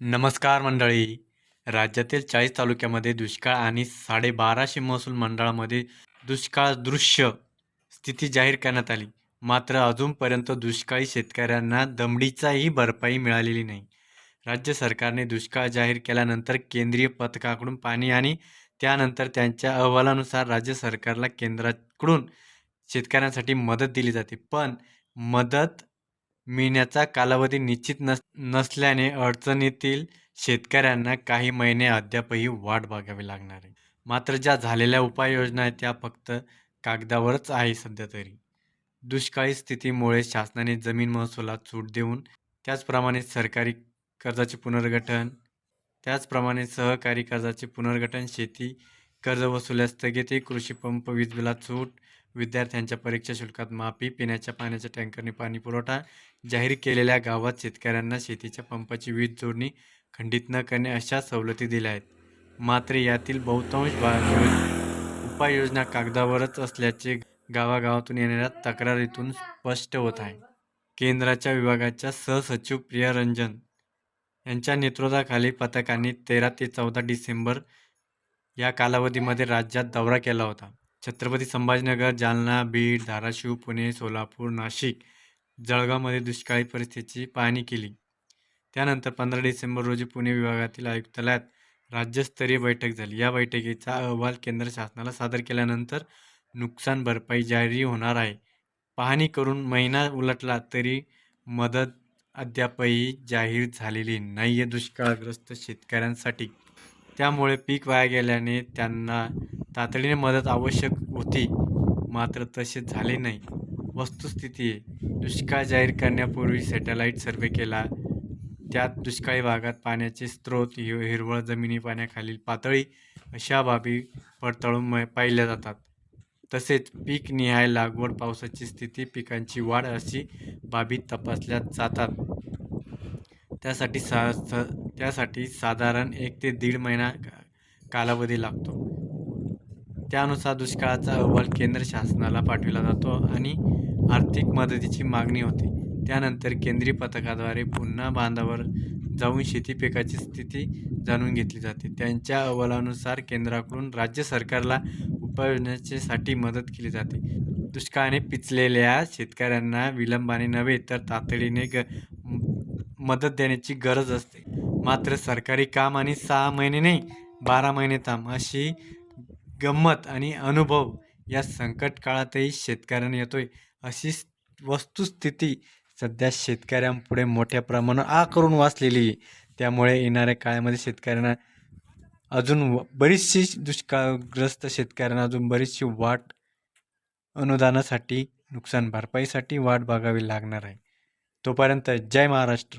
नमस्कार मंडळी. राज्यातील चाळीस तालुक्यामध्ये दुष्काळ आणि साडेबाराशे महसूल मंडळामध्ये दुष्काळ दृश्य स्थिती जाहीर करण्यात आली. मात्र अजूनपर्यंत दुष्काळी शेतकऱ्यांना दमडीचाही भरपाई मिळालेली नाही. राज्य सरकारने दुष्काळ जाहीर केल्यानंतर केंद्रीय पथकाकडून पाणी आणि त्यानंतर त्यांच्या अहवालानुसार राज्य सरकारला केंद्राकडून शेतकऱ्यांसाठी मदत दिली जाते. पण मदत मिळण्याचा कालावधी निश्चित नस नसल्याने अडचणीतील शेतकऱ्यांना काही महिने अद्यापही वाट बघावी लागणार आहे. मात्र ज्या झालेल्या उपाययोजना आहेत त्या फक्त कागदावरच आहे सध्या तरी. दुष्काळी स्थितीमुळे शासनाने जमीन महसुलात सूट देऊन त्याचप्रमाणे सरकारी कर्जाचे पुनर्गठन त्याचप्रमाणे सहकारी कर्जाचे पुनर्गठन शेती कर्ज वसुल्या स्थगिती कृषी पंप वीज बिलात सूट विद्यार्थ्यांच्या परीक्षा शुल्कात माफी पिण्याच्या पाण्याच्या टँकरने पाणी पुरवठा जाहीर केलेल्या गावात शेतकऱ्यांना शेतीच्या पंपाची वीज जोडणी खंडित न करणे अशा सवलती दिल्या आहेत. मात्र यातील बहुतांश भाग उपाययोजना कागदावरच असल्याचे गावागावातून येणाऱ्या तक्रारीतून स्पष्ट होत आहे. केंद्राच्या विभागाच्या सहसचिव प्रिया रंजन यांच्या नेतृत्वाखाली पथकाने तेरा ते चौदा डिसेंबर या कालावधीमध्ये राज्यात दौरा केला होता. छत्रपती संभाजीनगर जालना बीड धाराशिव पुणे सोलापूर नाशिक जळगावमध्ये दुष्काळी परिस्थितीची पाहणी केली. त्यानंतर पंधरा डिसेंबर रोजी पुणे विभागातील आयुक्तालयात राज्यस्तरीय बैठक झाली. या बैठकीचा अहवाल केंद्र शासनाला सादर केल्यानंतर नुकसान भरपाई जारी होणार आहे. पाहणी करून महिना उलटला तरी मदत अद्यापही जाहीर झालेली नाही आहे दुष्काळग्रस्त शेतकऱ्यांसाठी. त्यामुळे पीक वाया गेल्याने त्यांना तातडीने मदत आवश्यक होती. मात्र तसे झाले नाही. वस्तुस्थिती आहे. दुष्काळ जाहीर करण्यापूर्वी सॅटेलाईट सर्वे केला. त्यात दुष्काळी भागात पाण्याचे स्रोत हि हिरवळ जमिनी पाण्याखालील पातळी अशा बाबी पडताळून म पाहिल्या जातात. तसेच पीक निहाय लागवड पावसाची स्थिती पिकांची वाढ अशी बाबी तपासल्या जातात. त्यासाठी सा स त्यासाठी साधारण एक ते दीड महिना का- कालावधी लागतो. त्यानुसार दुष्काळाचा अहवाल केंद्र शासनाला पाठविला जातो आणि आर्थिक मदतीची मागणी होते. त्यानंतर केंद्रीय पथकाद्वारे पुन्हा बांधावर जाऊन शेती पिकाची स्थिती जाणून घेतली जाते. त्यांच्या अहवालानुसार केंद्राकडून राज्य सरकारला उपाययोजनेसाठी मदत केली जाते. दुष्काळाने पिचलेल्या शेतकऱ्यांना विलंबाने नव्हे तर तातडीने ग मदत देण्याची गरज असते. मात्र सरकारी काम आणि सहा महिने नाही बारा महिने थांब अशी गंमत आणि अनुभव या संकट काळातही शेतकऱ्यांना येतोय. अशी वस्तुस्थिती सध्या शेतकऱ्यांपुढे मोठ्या प्रमाणात आ करून वाचलेली आहे. त्यामुळे येणाऱ्या काळामध्ये शेतकऱ्यांना अजून व- बरीचशी दुष्काळग्रस्त शेतकऱ्यांना अजून बरीचशी वाट अनुदानासाठी नुकसान भरपाईसाठी वाट बघावी लागणार आहे. तोपर्यंत जय महाराष्ट्र.